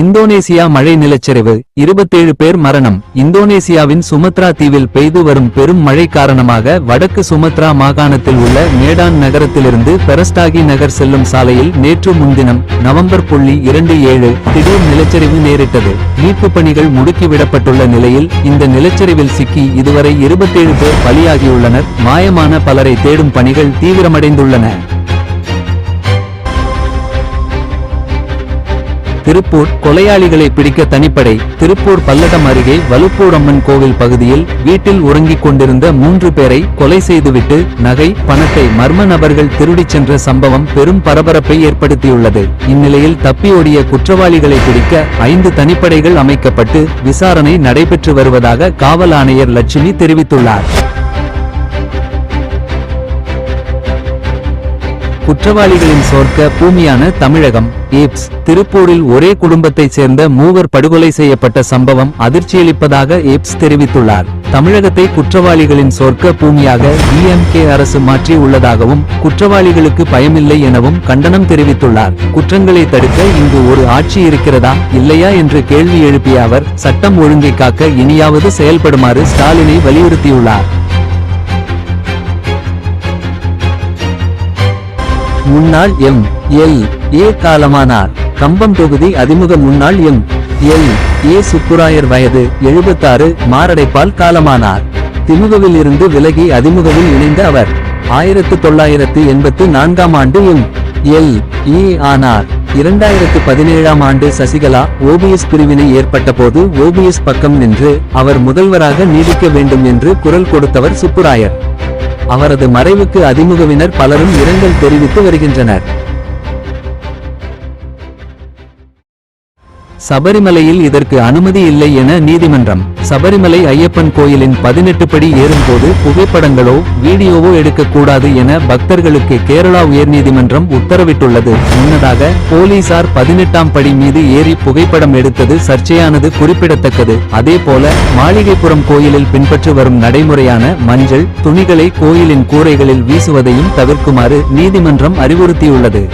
Indonesia மழை நிலச்சரிவு. இருபத்தேழு பேர் மரணம். இந்தோனேசியாவின் சுமத்ரா தீவில் பெய்து வரும் பெரும் மழை காரணமாக வடக்கு சுமத்ரா மாகாணத்தில் உள்ள மேடான் நகரத்திலிருந்து பெரஸ்டாகி நகர் செல்லும் சாலையில் நேற்று முன்தினம் நவம்பர் புள்ளி இரண்டு ஏழு திடீர் நிலச்சரிவு நேரிட்டது. மீட்பு பணிகள் முடுக்கிவிடப்பட்டுள்ள நிலையில் இந்த நிலச்சரிவில் சிக்கி இதுவரை இருபத்தேழு பேர் பலியாகியுள்ளனர். மாயமான பலரை தேடும் பணிகள் தீவிரமடைந்துள்ளன. திருப்பூர் கொலையாளிகளை பிடிக்க தனிப்படை திருப்பூர் பல்லடம் அருகே வலுப்பூர் அம்மன் கோவில் பகுதியில் வீட்டில் உறங்கிக் கொண்டிருந்த மூன்று பேரை கொலை செய்துவிட்டு நகை பணத்தை மர்ம நபர்கள் திருடிச் சென்ற சம்பவம் பெரும் பரபரப்பை ஏற்படுத்தியுள்ளது. இந்நிலையில் தப்பியோடிய குற்றவாளிகளை பிடிக்க ஐந்து தனிப்படைகள் அமைக்கப்பட்டு விசாரணை நடைபெற்று வருவதாக காவல் ஆணையர் லட்சுமி தெரிவித்துள்ளார். குற்றவாளிகளின் சொர்க்க பூமியான தமிழகம் ஏப்ஸ். திருப்பூரில் ஒரே குடும்பத்தைச் சேர்ந்த மூவர் படுகொலை செய்யப்பட்ட சம்பவம் அதிர்ச்சியளிப்பதாக ஏப்ஸ் தெரிவித்துள்ளார். தமிழகத்தை குற்றவாளிகளின் சொர்க்க பூமியாக டிஎம்கே அரசு மாற்றி உள்ளதாகவும் குற்றவாளிகளுக்கு பயமில்லை எனவும் கண்டனம் தெரிவித்துள்ளார். குற்றங்களை தடுக்க இங்கு ஒரு ஆட்சி இருக்கிறதா இல்லையா என்று கேள்வி எழுப்பிய அவர் சட்டம் ஒழுங்கை காக்க இனியாவது செயல்படுமாறு ஸ்டாலினை வலியுறுத்தியுள்ளார். முன்னாள் எம். எல். ஏ. காலமானார். கம்பம் தொகுதி அதிமுக முன்னாள் எம். எல். ஏ. சுப்புராயர் வயது எழுபத்தாறு மாரடைப்பால் காலமானார். திமுகவில் இருந்து விலகி அதிமுகவில் இணைந்த அவர் ஆயிரத்து தொள்ளாயிரத்து எண்பத்து நான்காம் ஆண்டு எம். எல். ஏ. ஆனார். இரண்டாயிரத்து பதினேழாம் ஆண்டு சசிகலா ஓபிஎஸ் பிரிவினை ஏற்பட்ட போது ஓபிஎஸ் பக்கம் நின்று அவர் முதல்வராக நீடிக்க வேண்டும் என்று குரல் கொடுத்தவர் சுப்புராயர். அவரது மறைவுக்கு அதிமுகவினர் பலரும் இரங்கல் தெரிவித்து வருகின்றனர். சபரிமலையில் இதற்கு அனுமதி இல்லை என நீதிமன்றம். சபரிமலை ஐயப்பன் கோயிலின் பதினெட்டு படி ஏறும்போது புகைப்படங்களோ வீடியோவோ எடுக்கக்கூடாது என பக்தர்களுக்கு கேரளா உயர்நீதிமன்றம் உத்தரவிட்டுள்ளது. முன்னதாக போலீசார் பதினெட்டாம் படி மீது ஏறி புகைப்படம் எடுத்தது சர்ச்சையானது குறிப்பிடத்தக்கது. அதேபோல மாளிகைப்புறம் கோயிலில் பின்பற்றி வரும் நடைமுறையான மஞ்சள் துணிகளை கோயிலின் கூரைகளில் வீசுவதையும் தவிர்க்குமாறு நீதிமன்றம் அறிவுறுத்தியுள்ளது.